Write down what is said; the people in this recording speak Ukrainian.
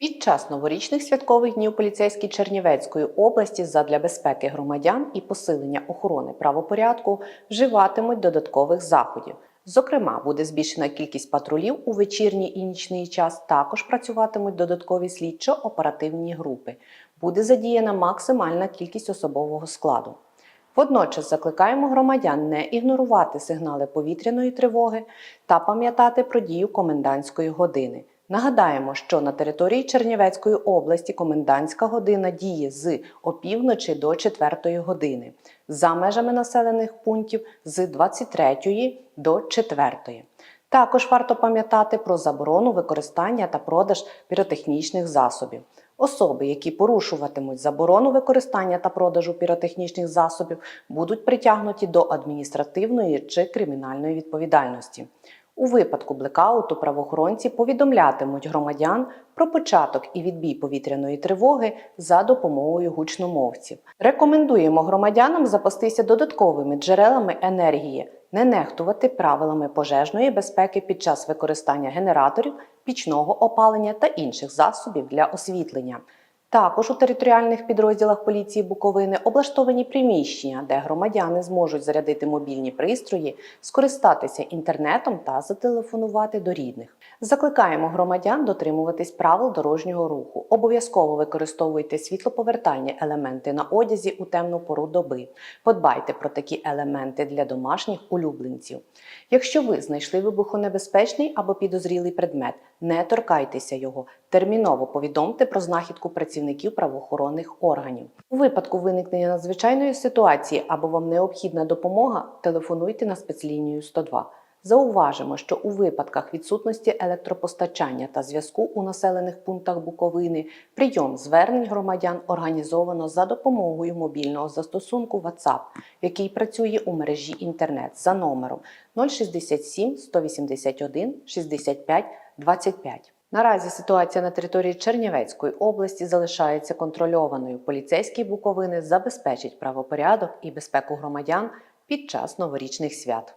Під час новорічних святкових днів поліцейські Чернівецької області задля безпеки громадян і посилення охорони правопорядку вживатимуть додаткових заходів. Зокрема, буде збільшена кількість патрулів у вечірній і нічний час. Також працюватимуть додаткові слідчо-оперативні групи. Буде задіяна максимальна кількість особового складу. Водночас закликаємо громадян не ігнорувати сигнали повітряної тривоги та пам'ятати про дію комендантської години. Нагадаємо, що на території Чернівецької області комендантська година діє з опівночі до 4 години, за межами населених пунктів з 23 до 4. Також варто пам'ятати про заборону використання та продаж піротехнічних засобів. Особи, які порушуватимуть заборону використання та продажу піротехнічних засобів, будуть притягнуті до адміністративної чи кримінальної відповідальності. У випадку блекауту правоохоронці повідомлятимуть громадян про початок і відбій повітряної тривоги за допомогою гучномовців. Рекомендуємо громадянам запастися додатковими джерелами енергії, не нехтувати правилами пожежної безпеки під час використання генераторів, пічного опалення та інших засобів для освітлення. Також у територіальних підрозділах поліції Буковини облаштовані приміщення, де громадяни зможуть зарядити мобільні пристрої, скористатися інтернетом та зателефонувати до рідних. Закликаємо громадян дотримуватись правил дорожнього руху. Обов'язково використовуйте світлоповертальні елементи на одязі у темну пору доби. Подбайте про такі елементи для домашніх улюбленців. Якщо ви знайшли вибухонебезпечний або підозрілий предмет, не торкайтеся його. Терміново повідомте про знахідку працівників правоохоронних органів. У випадку виникнення надзвичайної ситуації або вам необхідна допомога, телефонуйте на спецлінію 102. Зауважимо, що у випадках відсутності електропостачання та зв'язку у населених пунктах Буковини прийом звернень громадян організовано за допомогою мобільного застосунку WhatsApp, який працює у мережі інтернет за номером 067 181 65 25. Наразі ситуація на території Чернівецької області залишається контрольованою. Поліцейські Буковини забезпечать правопорядок і безпеку громадян під час новорічних свят.